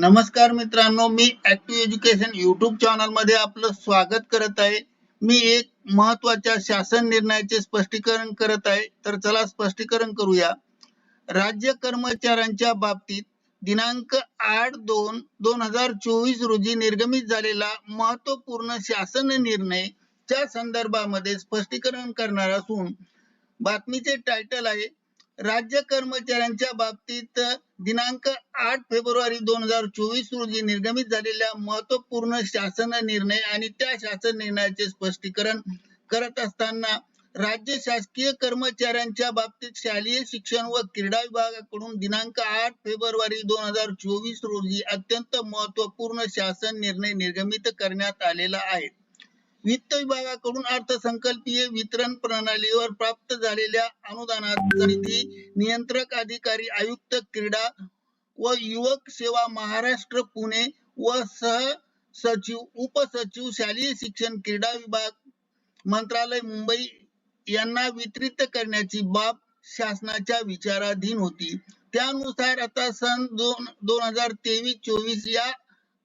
नमस्कार मित्रांनो मी ऍक्टिव्ह एज्युकेशन युट्यूब चॅनलमध्ये आपलं स्वागत करत आहे. मी एक महत्त्वाच्या शासन निर्णयाचे स्पष्टीकरण करत आहे. तर चला स्पष्टीकरण करूया. राज्य कर्मचाऱ्यांच्या बाबतीत दिनांक आठ दोन दोन हजार चोवीस रोजी निर्गमित झालेला महत्त्वपूर्ण शासन निर्णय च्या संदर्भामध्ये स्पष्टीकरण करणार असून बातमीचे टायटल आहे राज्य कर्मचाऱ्यांच्या बाबतीत दिनांक आठ फेब्रुवारी दोन हजार चोवीस रोजी निर्गमित झालेल्या महत्त्वपूर्ण शासन निर्णय आणि त्या शासन निर्णयाचे स्पष्टीकरण करत असताना राज्य शासकीय कर्मचाऱ्यांच्या बाबतीत शालेय शिक्षण व क्रीडा विभागाकडून दिनांक आठ फेब्रुवारी दोन हजार चोवीस रोजी अत्यंत महत्त्वपूर्ण शासन निर्णय निर्गमित करण्यात आलेला आहे. वित्त विभागाकडून अर्थसंकल्पीय वितरण प्रणालीवर प्राप्त झालेल्या अनुदानाचा निधी नियंत्रक अधिकारी आयुक्त क्रीडा व युवक सेवा महाराष्ट्र पुणे व सह सचिव उपसचिव शालेय शिक्षण क्रीडा विभाग मंत्रालय मुंबई यांना वितरित करण्याची बाब शासनाच्या विचाराधीन होती. त्यानुसार आता सन दोन दोन हजार तेवीस चोवीस या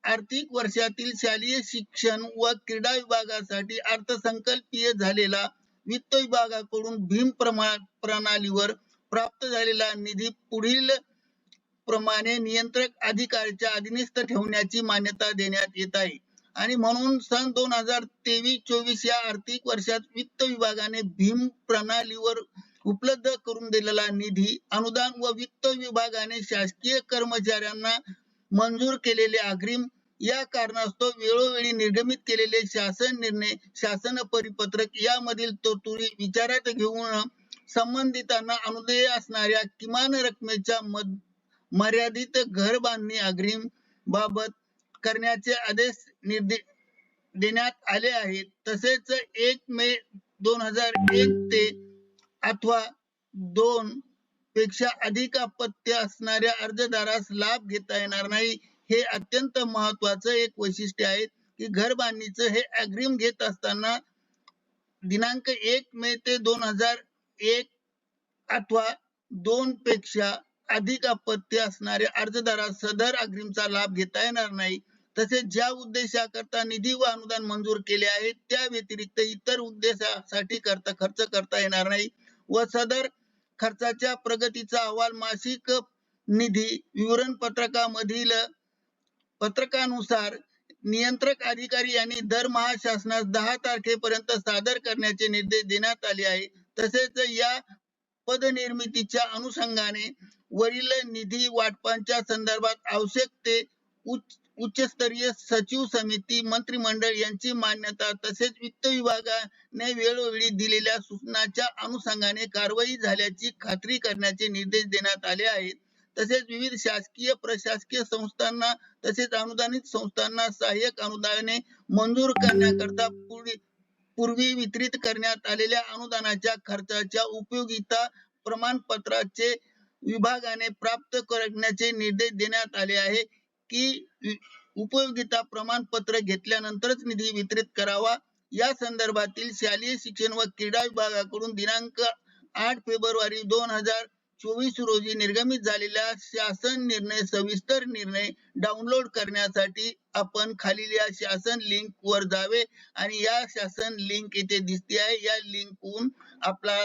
आर्थिक वर्षातील शालेय शिक्षण व क्रीडा विभागासाठी अर्थसंकल्पीय झालेला वित्त विभागाकडून भीम प्रणालीवर प्राप्त झालेला निधी पुढील प्रमाणे नियंत्रक अधिकाऱ्याच्या अधीनस्थ ठेवण्याची मान्यता देण्यात येत आहे. आणि म्हणून सन दोन हजार तेवीस चोवीस या आर्थिक वर्षात वित्त विभागाने भीम प्रणालीवर उपलब्ध करून दिलेला निधी अनुदान व वित्त विभागाने शासकीय कर्मचाऱ्यांना मंजूर केलेले अग्रिम. या कारणास्तव वेळोवेळी निर्गमित केलेले शासन निर्णय शासन परिपत्रक यामधील तरतुदी विचारात घेऊन संबंधितांना अनुदेय असणाऱ्या किमान रकमेच्या मर्यादित घर बांधणी अग्रिम बाबत करण्याचे आदेश देण्यात आले आहेत. तसेच एक मे दोन हजार एक ते अथवा दोन पेक्षा अधिक अपत्य असणाऱ्या अर्जदारास लाभ घेता येणार नाही. हे अत्यंत महत्वाचं एक वैशिष्ट्य आहे की घर बांधणीचं हे अग्रिम घेत असताना दिनांक एक मे ते दोन हजार एक अथवा दोन पेक्षा अधिक अपत्य असणाऱ्या अर्जदारास सदर अग्रिमचा लाभ घेता येणार नाही. तसेच ज्या उद्देशाकरता निधी व अनुदान मंजूर केले आहे त्या व्यतिरिक्त इतर उद्देशासाठी करता खर्च करता येणार नाही व सदर खर्चाच्या प्रगतीचा अहवाल मासिक निधी विवरण पत्रकामधील पत्रकानुसार नियंत्रक अधिकारी यांनी दरमहा शासनास दहा तारखेपर्यंत सादर करण्याचे निर्देश देण्यात आले आहे तसेच या पदनिर्मितीच्या अनुषंगाने वरील निधी वाटपांच्या संदर्भात आवश्यक ते उच्च उच्चस्तरीय सचिव समिती मंत्रिमंडळ यांची मान्यता तसेच वित्त विभागाने वेळोवेळी दिलेल्या सूचनाच्या अनुषंगाने कारवाई झाल्याची खात्री करण्याचे निर्देश देण्यात आले आहेत. तसेच विविध शासकीय प्रशासकीय संस्थांना तसेच अनुदानित संस्थांना सहाय्यक अनुदाने मंजूर करण्याकरता पूर्वी वितरित करण्यात आलेल्या अनुदानाच्या खर्चाच्या उपयोगिता प्रमाणपत्राचे विभागाने प्राप्त करण्याचे निर्देश देण्यात आले आहे की उपयोगिता प्रमाणपत्र घेतल्यानंतरच निधी वितरित करावा. या संदर्भातील शालेय शिक्षण व क्रीडा विभागाकडून दिनांक आठ फेब्रुवारी दोन हजार चोवीस रोजी निर्गमित झालेल्या शासन निर्णय सविस्तर निर्णय डाउनलोड करण्यासाठी आपण खालील या शासन लिंक वर जावे आणि या शासन लिंक इथे दिसते आहे. या लिंकहून आपला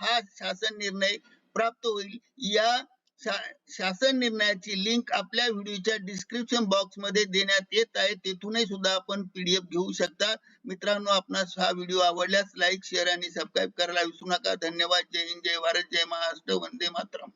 हा शासन निर्णय प्राप्त होईल. या शासन निर्णयाची लिंक आपल्या व्हिडिओच्या डिस्क्रिप्शन बॉक्समध्ये देण्यात येत आहे. तेथूनही सुद्धा आपण पीडीएफ घेऊ शकता. मित्रांनो आपणास हा व्हिडिओ आवडल्यास लाईक शेअर आणि सबस्क्राईब करायला विसरू नका. धन्यवाद. जय हिंद. जय भारत. जय महाराष्ट्र. वंदे मातरम.